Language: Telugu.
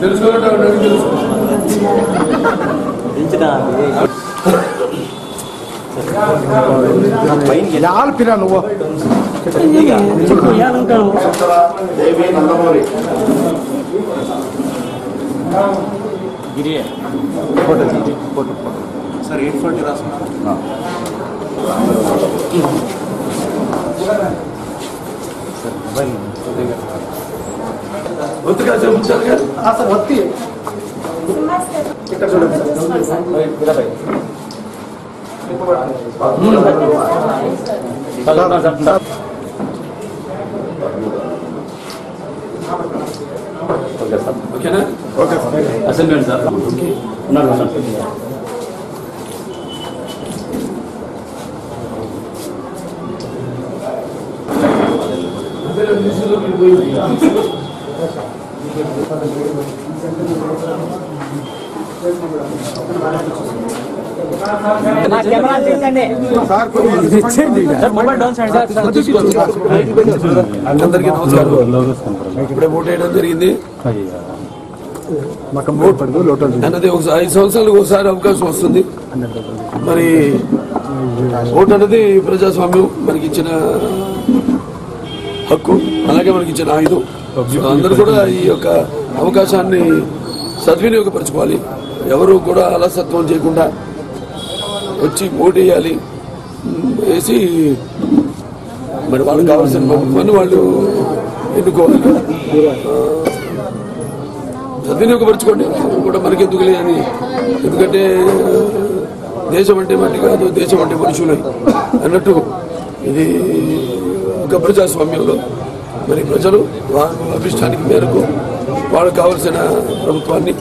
తెలుసుకోవడం తెలుసు యాలు పిరా నువ్వు. Giri photo photo photo sir eight forty రాసుకున్నా సార్ మొబైల్ ఒత్తిగా చెప్తారు కదా సార్ వత్తి ఇక్కడ చూడండి ఓకేనా ఓకే సార్ అసెంబ్లీ సార్ ఉన్నారు సార్ సార్ కొంచెం మొబైల్ డౌన్ సైడ్ సార్ అందరికీ నమస్కారం ఇప్పుడే ఓటు వేయడం జరిగింది అన్నది ఒకసారి ఐదు సంవత్సరాలకు ఒకసారి అవకాశం వస్తుంది మరి ఓటు అన్నది ప్రజాస్వామ్యం మనకి ఇచ్చిన హక్కు అలాగే మనకి ఇచ్చిన ఆయుధం. అందరూ కూడా ఈ యొక్క అవకాశాన్ని సద్వినియోగపరచుకోవాలి. ఎవరు కూడా అలసత్వం చేయకుండా వచ్చి పోటీయాలి వేసి మరి వాళ్ళకి కావాల్సిన మంది వాళ్ళు ఎన్నుకోవాలి. సద్వినియోగపరచుకోండి. కూడా మనకి ఎందుకు అని ఎందుకంటే దేశం అంటే మట్టి కాదు దేశం అంటే మనుషులే అన్నట్టు ఇది ఒక ప్రజాస్వామ్యంలో మరి ప్రజలు వారి అభిష్టానికి మేరకు వాళ్ళకు కావలసిన ప్రభుత్వాన్ని